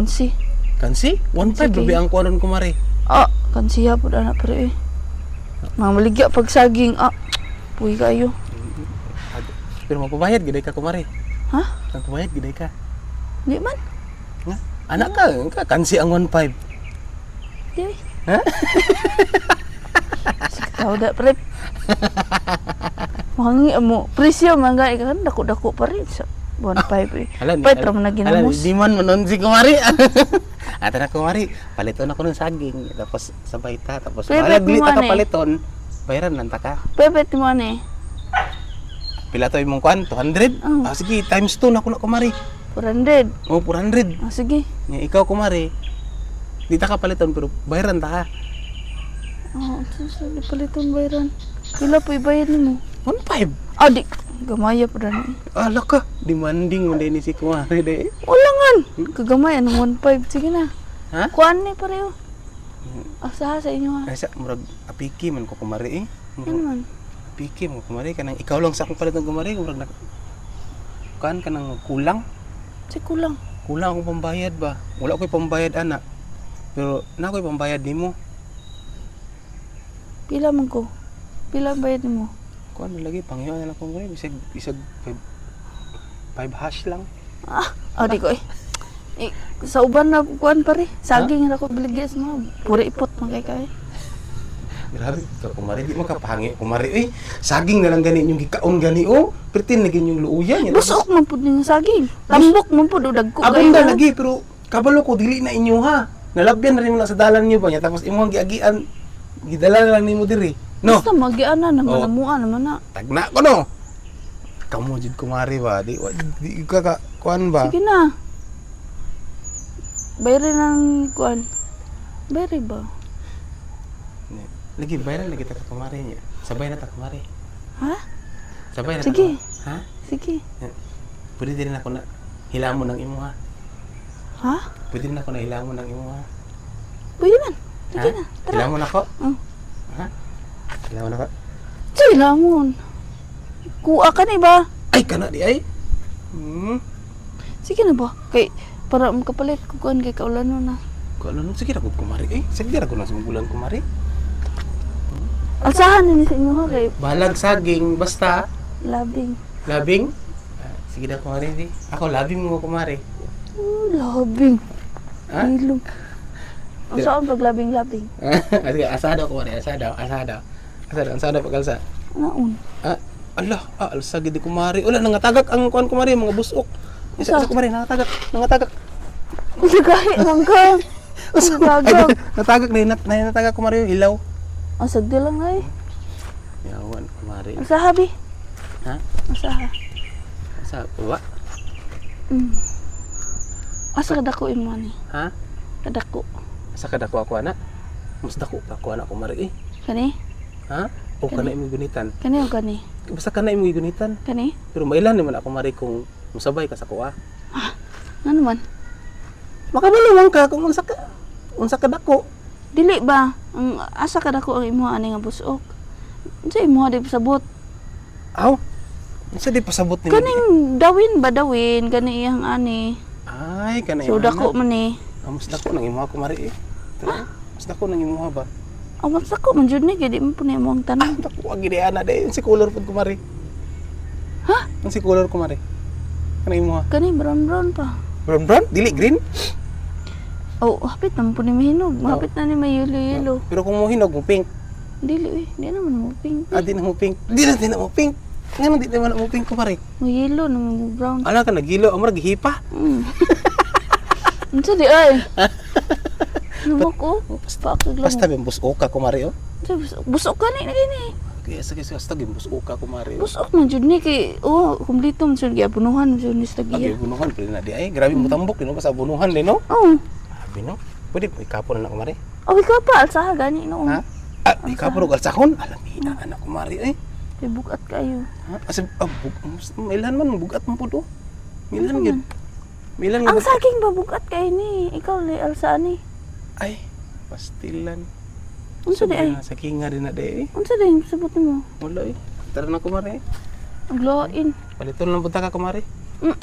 Kansi. Kansi? 1.5 Sige. labi ang kuanon kumari. Ah, kansiya po anak pre eh. Mga maligya pag saging. Ah, puwi kayo. Pero mapabayad giday ka kumari. Ha? Ang kumayad giday ka. Di man. Nga. Anak ka, ka kansi ang 1.5. Di. Ha? Sige tao da pre. Mangi mo. Presyo mangga kan dako-dako pa rin sa 1.5 eh. Alan, Pwede ra mo na ginamos. Di man manon si kumari. Ata na kumari, paliton ako ng saging. Tapos sabay ta. Tapos wala bili ta mo, ane. paliton. Bayaran lang ta ka. Pepet mo ni. Pila to imong kuan? 200? Oh. Ah, sige, times 2 na ko na kumari. 400. Oh, 400. Ah, sige. Nga, ikaw kumari. Di ta ka paliton pero bayaran ta ka. Oh, sa paliton bayran. Pila po ibayad nimo? 1.5. Ah, di. Gamaya pa rin. Ala ka, demanding mo din ni si kumari de. Wala nga. Kagamay, anong 1.5? Sige na. Ha? Kuan ni pareho. Asa sa inyo ha. Ay sa murag apiki man ko kumari eh. Yan man. Apiki mo kumari kanang ikaw lang sa akong paliton kumari murag na kan kanang kulang. Sa kulang. Kulang akong pambayad ba? Wala ko'y pambayad ana. Pero na ko'y pambayad nimo. Pila man ko. Pila bayad mo? Kuan na lagi pangyo na lang ko kumari bisag bisag 5 hash lang. Ah, oh, di ko eh. eh sa uban na kuan pare. Saging na ko biligyan sa mga. Puri ipot man kay kay. Grabe, ka kumari di makapahangi kumari eh. Saging na lang gani yung gikaon gani oh. Pertin lagi yung luuyan. Yan, Busok man pud ning saging. Tambok man pud udag ko Abunda lagi pero kabalo ko dili na inyo ha. Nalabyan na rin mo na sa dalan niyo ba niya tapos imong giagian gidala na lang nimo diri. No. Basta magiana na Oh. naman na. Tagna ko no. Kamu jud kumari ba di wa- di ka ka kuan ba? Sige na. Bayarin ng kuan. Bayari ba? Lagi bayran lagi ta kumari niya. Sabay na ta kumari. Ha? Sabay na ta. Sige. kumari. Ha? Sige. Pwede din ako na hilamo ng imo ha. Ha? Pwede din ako na hilamo ng imo ha. Pwede man. Sige Ha? na. Tara. Hilamo na ko. Oh. Hilamo na ko. Sige lamon. Kuha ka ni ba? Ay kana di ay. Hmm. Sige na ba? Kay para makapalit ko kuan kay kaulan na. Kung ano, sige na ko kumari. Eh, sige na ko na sa bulan kumari. Alsahan ni sa inyo ha kay Balag saging, basta labing. labing. Ah, sige na kumari di. Ako labing mo kumari. Oh, labing. Ha? Ilog. Ang saan pag labing labing? Ah, sige, asado asado, asado. Asado, asado pagalsa. Naon? Ah, ala, ah, alsa gid kumari. Wala nangatagak ang kuan kumari mga busok. Isa Asa? sa kumari nangatagak, nangatagak. Gahi man ka. Ang gagawin. Natagak na nat na natagak kumari yung ilaw. Ang sagdi lang ay. Yawan kumari. Ang sahabi. Ha? Ang saha. Sa wa? Mm. Asa kadako imo ni? Ha? Kadako. Sa kadako ako ana. Mas dako ka ako ana kumari eh. Kani? Ha? O kana imo gunitan. Kani o kani? Basta kana imo gunitan. Kani? Pero mailan naman ako mari kung musabay ka sa kuha. Nga naman. Makabalungan ka kung unsa ka unsa ka dako. Dili ba? Ang asa kadako ang imo ani nga busok? Unsa imo di pasabot? Aw. Unsa di pasabot ni Kaning dawin ba dawin kani iyang ani? Ay, kana So dako man ni. Ah, mas dako nang imo ako mari eh. Tara. Mas dako nang imo ba? Ang mas ako man jud ni kay di mo po ni mo ang Ah, tanan. dako agi di ana de si color pud ko mari. Ha? Ang si color ko mari. Kana imo ha? Kani brown brown pa. Brown brown, dili green. Oh, hapit naman po ni mahinog. Hapit na ni may yelo-yelo. Pero kung mo hinog mo pink. Dili eh. Di naman mo pink. Ah, di na mo pink. Di na di na mo pink. Ngano di naman mo pink ko mari. May yelo naman mo brown. Ala ka nagilo, amra gihipa. Mm. Unsa di ay? Ano ko? Pakig lang. Basta bin busok ka ko mari oh. Sa busok- ka ni gini. Kaya sige sige basta gin busok ka ko mari. oh. Busok man jud ni kay oh, kumplito man jud giapunuhan man jud ni sa giya. bunuhan pwede na di ay. Grabe mo tambok dino pa sa bunuhan din no. Oh, Abi no. Pwede mo ikapon na ko mari. awi ka pa alsa gani no. Ha? Ah, ikapon og alsahon. Alam ina anak ko mari eh. Kay bukat kayo. Ha? Kasi ah, bug, mailan man bugat mo pud oh. Milan gyud. Milan Ang saking ba bukat kay ni? Ikaw li alsa ni. Ay, pastilan. Unsa di ay? Sa kinga din na de eh. Unsa di sabot mo? Wala eh. Tara na kumari. Ang loin. Paliton lang punta ka kumari. Mm,